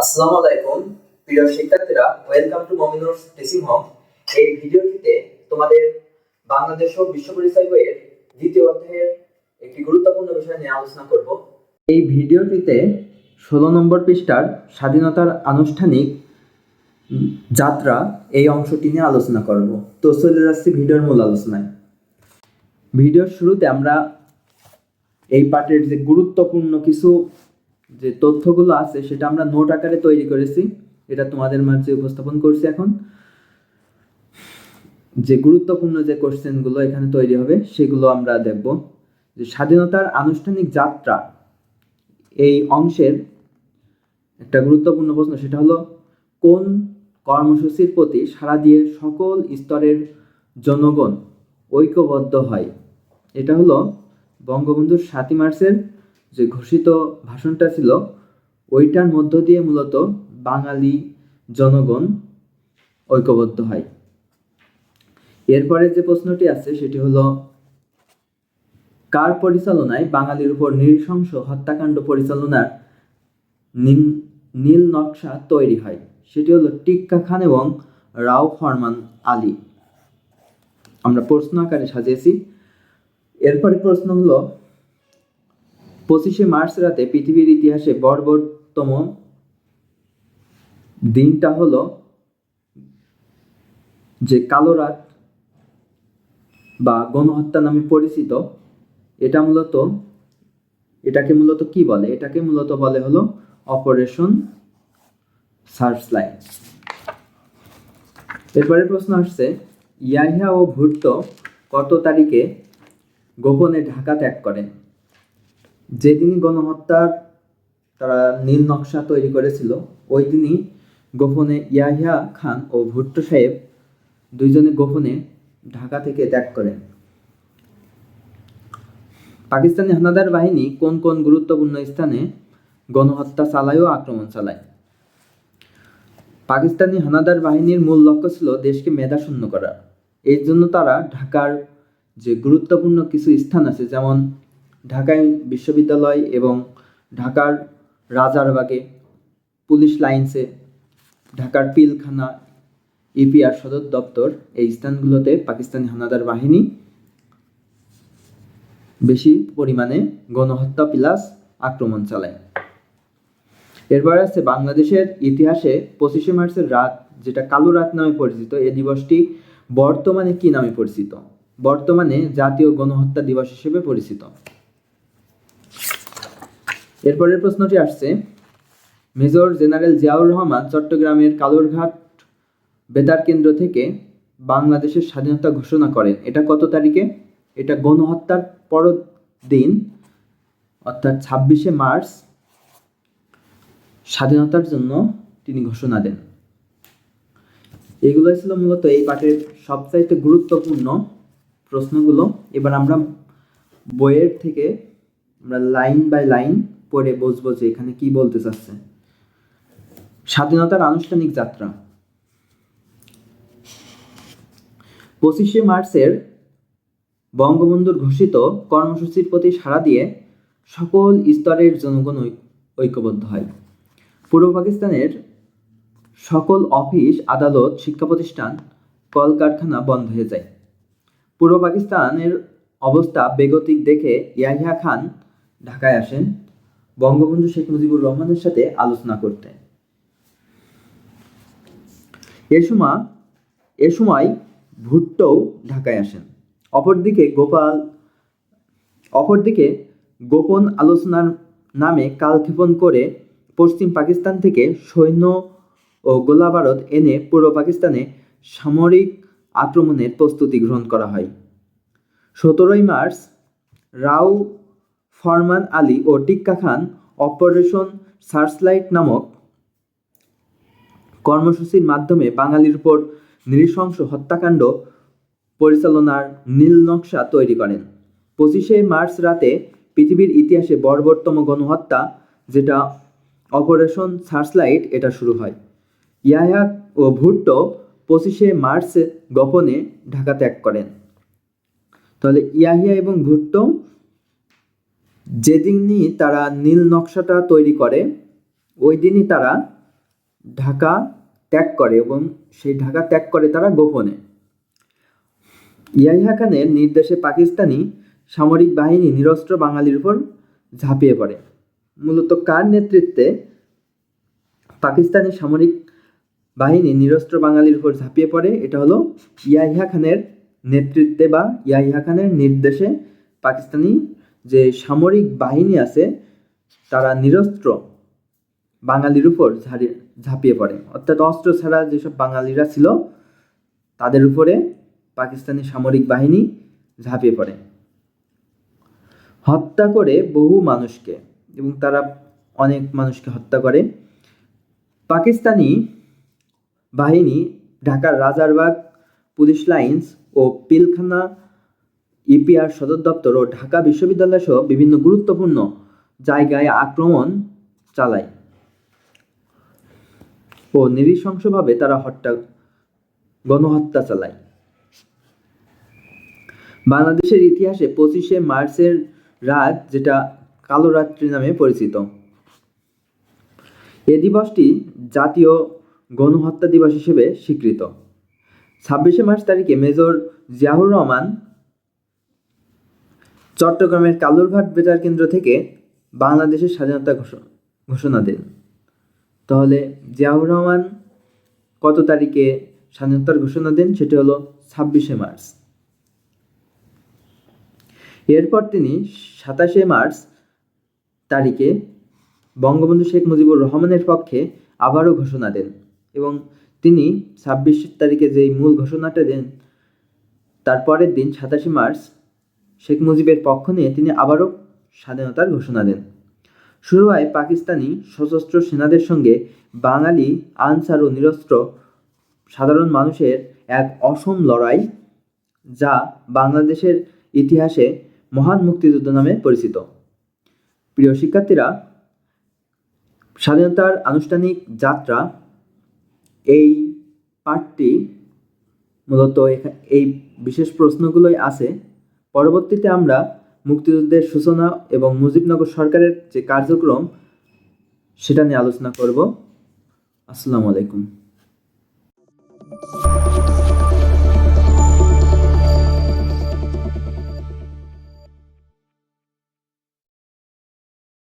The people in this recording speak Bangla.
আসসালামু আলাইকুম, প্রিয় শিক্ষার্থীরা welcome to Mominur teaching home এই ভিডিওটিতে তোমাদের বাংলাদেশ ও বিশ্ব পরিচয় বইয়ের দ্বিতীয় অধ্যায়ের একটি গুরুত্বপূর্ণ বিষয় নিয়ে আলোচনা করব। এই ভিডিওটিতে ষোলো নম্বর পৃষ্ঠার স্বাধীনতার আনুষ্ঠানিক যাত্রা এই অংশটি নিয়ে আলোচনা করব। তো চলে যাচ্ছি ভিডিওর মূল আলোচনায়। ভিডিওর শুরুতে আমরা এই পাঠের যে গুরুত্বপূর্ণ কিছু যে তথ্যগুলো আছে, সেটা আমরা নোট আকারে তৈরি করেছি। এটা তোমাদের মাঝে উপস্থাপন করছি এখন। যে গুরুত্বপূর্ণ যে কোশ্চেনগুলো এখানে তৈরি হবে, সেগুলো আমরা দেখব। যে স্বাধীনতার আনুষ্ঠানিক যাত্রা, এই অংশের একটা গুরুত্বপূর্ণ প্রশ্ন, সেটা হলো, কোন কর্মসূচির প্রতি সাড়া দিয়ে সকল স্তরের জনগণ ঐক্যবদ্ধ হয়? এটা হলো বঙ্গবন্ধুর সাতই মার্চের যে ঘোষিত ভাষণটা ছিল, ওইটার মধ্য দিয়ে মূলত বাঙালি জনগণ ঐক্যবদ্ধ হয়। এরপরে যে প্রশ্নটি আছে, সেটি হলো, কার পরিচালনায় বাঙালির উপর নৃশংস হত্যাকাণ্ড পরিচালনার নীল- নকশা তৈরি হয়? সেটি হলো টিক্কা খান এবং রাও ফরমান আলী। আমরা প্রশ্ন আকারে সাজিয়েছি। এরপরে প্রশ্ন হলো পঁচিশে মার্চ রাতে পৃথিবীর ইতিহাসে বর্বরতম দিনটা হলো যে কালো রাত বা গণহত্যা নামে পরিচিত। এটা মূলত, এটাকে মূলত কি বলে? এটাকে মূলত বলে হলো অপারেশন সার্চ লাইন। এরপরে প্রশ্ন আসছে, ইয়াহিয়া ও ভুট্টো কত তারিখে গোপনে ঢাকা ত্যাগ করেন? যেদিনই গণহত্যার তারা নীল নকশা তৈরি করেছিল ওই দিনই গোপনে ইয়াহিয়া খান ও ভুট্টো সাহেব দুইজনে গোপনে ঢাকা থেকে ত্যাগ করেন। পাকিস্তানি হানাদার বাহিনী কোন কোন গুরুত্বপূর্ণ স্থানে গণহত্যা চালায় ও আক্রমণ চালায়? পাকিস্তানি হানাদার বাহিনীর মূল লক্ষ্য ছিল দেশকে মেধাশূন্য করা। এই জন্য তারা ঢাকার যে গুরুত্বপূর্ণ কিছু স্থান আছে, যেমন ঢাকায় বিশ্ববিদ্যালয় এবং ঢাকার রাজারবাগে পুলিশ লাইন্সে ঢাকার পিলখানা ইপিআর সদর দপ্তর এই স্থানগুলোতে পাকিস্তানি হানাদার বাহিনী বেশি পরিমাণে গণহত্যা প্লাস আক্রমণ চালায়। এরপর আছে বাংলাদেশের ইতিহাসে পঁচিশে মার্চের রাত, যেটা কালো রাত নামে পরিচিত। এই দিবসটি বর্তমানে কি নামে পরিচিত? বর্তমানে জাতীয় গণহত্যা দিবস হিসেবে পরিচিত। এরপরের প্রশ্নটি আসছে, মেজর জেনারেল জিয়াউর রহমান চট্টগ্রামের কালুরঘাট বেতার কেন্দ্র থেকে বাংলাদেশের স্বাধীনতা ঘোষণা করেন। এটা কত তারিখে? এটা গণহত্যার পর দিন অর্থাৎ ছাব্বিশে মার্চ, স্বাধীনতার জন্য তিনি ঘোষণা দেন। এগুলো ছিল মূলত এই পাঠের সবচাইতে গুরুত্বপূর্ণ প্রশ্নগুলো। এবার আমরা বইয়ের থেকে, আমরা লাইন বাই লাইন পড়ে বুঝব যে এখানে কি বলতে চাচ্ছে। স্বাধীনতার আনুষ্ঠানিক যাত্রা। পঁচিশে মার্চের বঙ্গবন্ধুর ঘোষিত কর্মসূচির প্রতি সাড়া দিয়ে সকল স্তরের জনগণ ঐক্যবদ্ধ হয়। পূর্ব পাকিস্তানের সকল অফিস, আদালত, শিক্ষা প্রতিষ্ঠান, কলকারখানা বন্ধ হয়ে যায়। পূর্ব পাকিস্তানের অবস্থা বেগতিক দেখে ইয়াহিয়া খান ঢাকায় আসেন। বঙ্গবন্ধু শেখ মুজিবুর রহমানের সাথে আলোচনা করতেন এ সময় এ সময় ভুট্টোও ঢাকায় আসেন। অপরদিকে গোপাল, অপরদিকে গোপন আলোচনার নামে কালক্ষেপণ করে পশ্চিম পাকিস্তান থেকে সৈন্য ও গোলাবারদ এনে পূর্ব পাকিস্তানে সামরিক আক্রমণের প্রস্তুতি গ্রহণ করা হয়। সতেরোই মার্চ রাও ফরমান আলী ও টিক্কা খান অপারেশন সার্চলাইট নামক কর্মসূচির মাধ্যমে বাঙালির উপর নৃশংস হত্যাকাণ্ড পরিচালনার নীল নকশা তৈরি করেন। পঁচিশে মার্চ রাতে পৃথিবীর ইতিহাসে বর্বরতম গণহত্যা, যেটা অপারেশন সার্চলাইট, এটা শুরু হয়। ইয়াহিয়া ও ভুট্টো পঁচিশে মার্চ গোপনে ঢাকা ত্যাগ করেন। তাহলে ইয়াহিয়া এবং ভুট্টো যেদিনই তারা নীল নকশাটা তৈরি করে, ওই দিনই তারা ঢাকা ত্যাগ করে এবং সেই ঢাকা ত্যাগ করে তারা গোপনে। ইয়াহিয়া খানের নির্দেশে পাকিস্তানি সামরিক বাহিনী নিরস্ত্র বাঙালির উপর ঝাঁপিয়ে পড়ে। মূলত কার নেতৃত্বে পাকিস্তানি সামরিক বাহিনী নিরস্ত্র বাঙালির উপর ঝাঁপিয়ে পড়ে, এটা হলো ইয়াহিয়া খানের নেতৃত্বে বা ইয়াহিয়া খানের নির্দেশে পাকিস্তানি যে সামরিক বাহিনী আছে, তারা নিরস্ত্র বাঙালির উপর ঝাড়িয়ে ঝাঁপিয়ে পড়ে। অর্থাৎ অস্ত্র ছাড়া যেসব বাঙালিরা ছিল, তাদের উপরে পাকিস্তানি সামরিক বাহিনী ঝাঁপিয়ে পড়ে। হত্যা করে বহু মানুষকে এবং তারা অনেক মানুষকে হত্যা করে। পাকিস্তানি বাহিনী, ঢাকার রাজারবাগ পুলিশ লাইন্স ও পিলখানা ইপিআর সদর দপ্তর ও ঢাকা বিশ্ববিদ্যালয় সহ বিভিন্ন গুরুত্বপূর্ণ জায়গায় আক্রমণ চালায়। ও নৃশংসভাবে তারা হত্যা, গণহত্যা চালায়। বাংলাদেশের ইতিহাসে পঁচিশে মার্চের রাত, যেটা কালো রাত্রি নামে পরিচিত। এ দিবসটি জাতীয় গণহত্যা দিবস হিসেবে স্বীকৃত। ছাব্বিশে মার্চ তারিখে মেজর জিয়াউর রহমান চট্টগ্রামের কালুরঘাট বেতার কেন্দ্র থেকে বাংলাদেশের স্বাধীনতা ঘোষ- ঘোষণা দেন। তাহলে জিয়াউর রহমান কত তারিখে স্বাধীনতার ঘোষণা দেন? সেটি হলো ছাব্বিশে মার্চ। এরপর তিনি সাতাশে মার্চ তারিখে বঙ্গবন্ধু শেখ মুজিবুর রহমানের পক্ষে আবারও ঘোষণা দেন এবং তিনি ছাব্বিশ তারিখে যেই মূল ঘোষণাটা দেন, তার পরের দিন সাতাশে মার্চ শেখ মুজিবের পক্ষ নিয়ে তিনি আবারও স্বাধীনতার ঘোষণা দেন। শুরু হয় পাকিস্তানি সশস্ত্র সেনাদের সঙ্গে বাঙালি, আনসার ও নিরস্ত্র সাধারণ মানুষের এক অসম লড়াই, যা বাংলাদেশের ইতিহাসে মহান মুক্তিযুদ্ধ নামে পরিচিত। প্রিয় শিক্ষার্থীরা, স্বাধীনতার আনুষ্ঠানিক যাত্রা এই পাঠটি মূলত এই বিশেষ প্রশ্নগুলোই আছে। পরবর্তীতে আমরা মুক্তিযুদ্ধের সূচনা এবং মুজিবনগর সরকারের যে কার্যক্রম, সেটা নিয়ে আলোচনা করব। আসসালামু আলাইকুম।